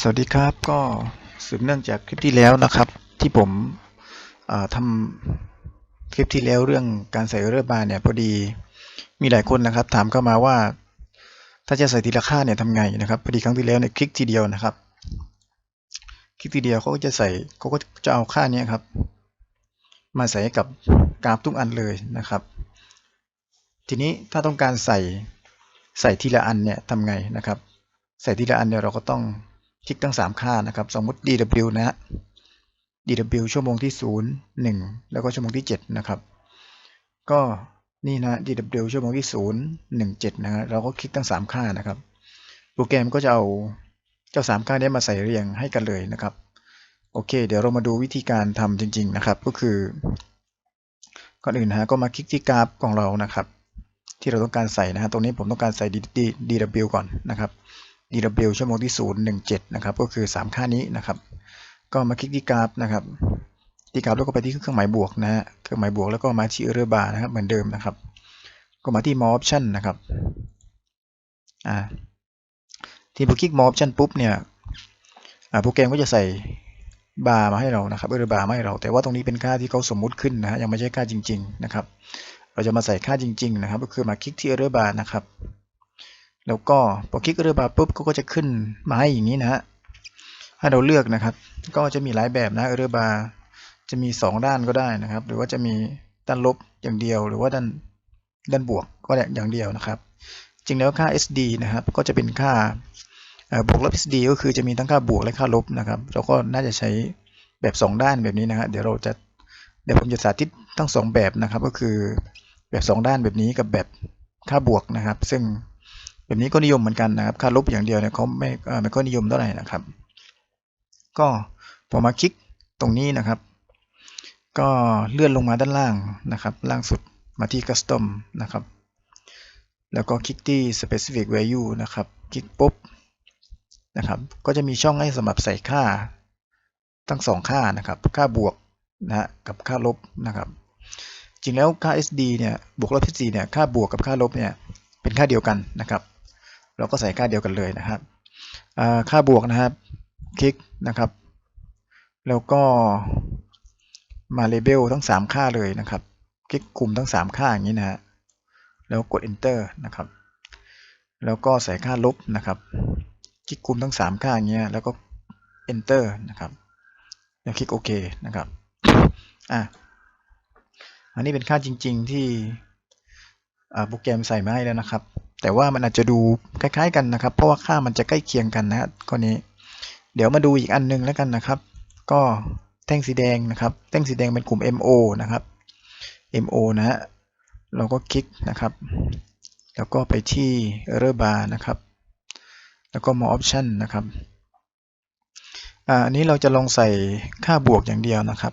สวัสดีครับก็สืบเนื่องจากคลิปที่แล้วนะครับ ที่ผมทำคลิปที่แล้วเรื่องการใส่เรือบาร์เนี่ยพอดีมีหลายคนนะครับ ถามเข้ามาว่า ถ้าจะใส่ทีละค่าเนี่ยทำไงนะครับพอดีครั้งที่แล้วเนี่ยคลิกทีเดียวนะครับ คลิกทีเดียวเขาก็จะใส่เขาก็จะเอาค่าเนี้ครับ มาใส่กับกราฟทุกอันเลยนะครับ ทีนี้ถ้าต้องการใส่ใส่ทีละอันเนี่ยทำไงนะครับ ใส่ทีละอันเนี่ยเราก็ต้อง คลิกทั้ง 3 ค่านะครับ สมมติ dw นะฮะ dw ชั่วโมงที่ 0 1 แล้วก็ชั่วโมงที่ 7 นะครับ ก็นี่นะ dw ชั่วโมงที่ 0 1 7 นะฮะเราก็คลิกทั้ง 3 ค่านะครับ โปรแกรมก็จะเอาเจ้า 3 ค่านี้มาใส่เรียงให้กันเลยนะครับ โอเค เดี๋ยวเรามาดูวิธีการทำจริง ๆ นะครับ ก็คือก่อนอื่นนะฮะก็มาคลิกที่กราฟของเรานะครับ ที่เราต้องการใส่นะฮะตรงนี้ผมต้องการใส่ dw ก่อนนะครับ dw ชั่วโมงที่ 017 นะครับ ก็คือ 3 ค่านี้นะครับ ก็มาคลิกที่กราฟนะครับที่กราฟแล้วก็ไปที่เครื่องหมายบวกนะฮะ เครื่องหมายบวกแล้วก็มาที่ error bar นะครับ เหมือนเดิมนะครับ ก็มาที่ more option นะครับ อ่า ที่พอคลิก more option ปุ๊บเนี่ยอ่าโปรแกรมก็จะใส่บาร์มาให้เรานะครับ error bar มาให้เรา แต่ว่าตรงนี้เป็นค่าที่เขาสมมุติขึ้นนะฮะ ยังไม่ใช่ค่าจริง ๆ นะครับ เราจะมาใส่ค่าจริง ๆ นะครับ ก็คือมาคลิกที่ error bar นะครับ แล้วก็พอคลิกเรือบาปุ๊บก็จะขึ้นมาให้อย่างนี้นะฮะให้เราเลือกนะครับ ก็จะมีหลายแบบนะเรือบาจะมี 2 ด้านก็ได้นะครับ หรือว่าจะมีด้านลบอย่างเดียว หรือว่าด้านด้านบวกก็ได้อย่างเดียวนะครับ จริงแล้วค่า SD นะครับก็จะเป็นค่าบวกลบ SD ก็คือจะมีทั้งค่าบวกและค่าลบนะครับ เราก็น่าจะใช้แบบ 2 ด้านแบบนี้นะฮะเดี๋ยวเราจะเดี๋ยวผมจะสาธิตทั้ง 2 แบบนะครับ ก็คือแบบ 2 ด้านแบบนี้กับแบบค่าบวกนะครับ ซึ่ง แบบนี้ก็นิยมเหมือนกันนะครับค่าลบอย่างเดียวเนี่ยเขาไม่ไม่ค่อยนิยมเท่าไหร่นะครับ ก็พอมาคลิกตรงนี้นะครับ ก็เลื่อนลงมาด้านล่างนะครับ ล่างสุดมาที่ custom นะครับ แล้วก็คลิกที่ specific value นะครับ คลิกปุ๊บนะครับ ก็จะมีช่องให้สำหรับใส่ค่าทั้งสองค่านะครับ ค่าบวกนะฮะกับค่าลบนะครับ จริงแล้วค่า SD เนี่ย บวกลบ SD เนี่ย ค่าบวกกับค่าลบเนี่ย เป็นค่าเดียวกันนะครับ เราก็ใส่ค่าเดียวกันเลยนะครับค่าบวกนะครับ คลิกนะครับ แล้วก็มาเลเบลทั้ง 3 ค่าเลยนะครับ คลิกกลุ่มทั้ง 3 ค่าอย่างนี้นะฮะแล้วกด enter นะครับ แล้วก็ใส่ค่าลบนะครับ คลิกกลุ่มทั้ง 3 ค่าอย่างเงี้ยแล้วก็ enter นะครับ แล้วคลิกโอเคนะครับอะอันนี้เป็นค่าจริง ๆที่ โปรแกรมใส่มาให้แล้วนะครับ แต่ว่ามันอาจจะดูคล้ายๆกันนะครับ เพราะว่าค่ามันจะใกล้เคียงกันนะฮะข้อนี้ เดี๋ยวมาดูอีกอันนึงแล้วกันนะครับ ก็แท่งสีแดงนะครับ แท่งสีแดงเป็นกลุ่ม MO นะครับ MO นะฮะเราก็คลิกนะครับ แล้วก็ไปที่ error bar นะครับ แล้วก็มา option นะครับอันนี้เราจะลองใส่ค่าบวกอย่างเดียวนะครับ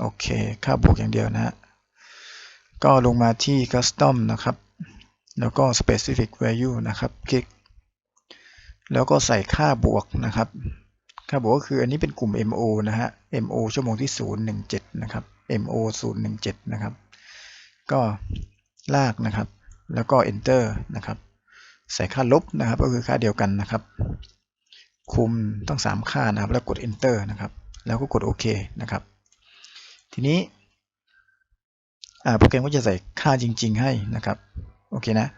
โอเค ค่าบวกอย่างเดียวนะฮะ ก็ลงมาที่ custom นะครับ แล้วก็ specific value นะครับ คลิก แล้วก็ใส่ค่าบวกนะครับ ค่าบวกก็คืออันนี้เป็นกลุ่ม MO นะฮะ MO ชั่วโมงที่ 017 นะครับ MO 017 นะครับ ก็ลากนะครับ แล้วก็ enter นะครับ ใส่ค่าลบนะครับ ก็คือค่าเดียวกันนะครับ คุมต้อง 3 ค่านะครับ แล้วกด enter นะครับ แล้วก็กดโอเคนะครับ ทีนี้ โปรแกรมก็จะใส่ค่าจริง ๆ ให้นะครับ โอเคนะ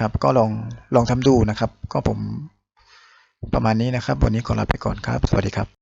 ครับ ก็ลองลองทำดูนะครับ ก็ผมประมาณนี้นะครับ วันนี้ขอลาไปก่อนครับ สวัสดีครับ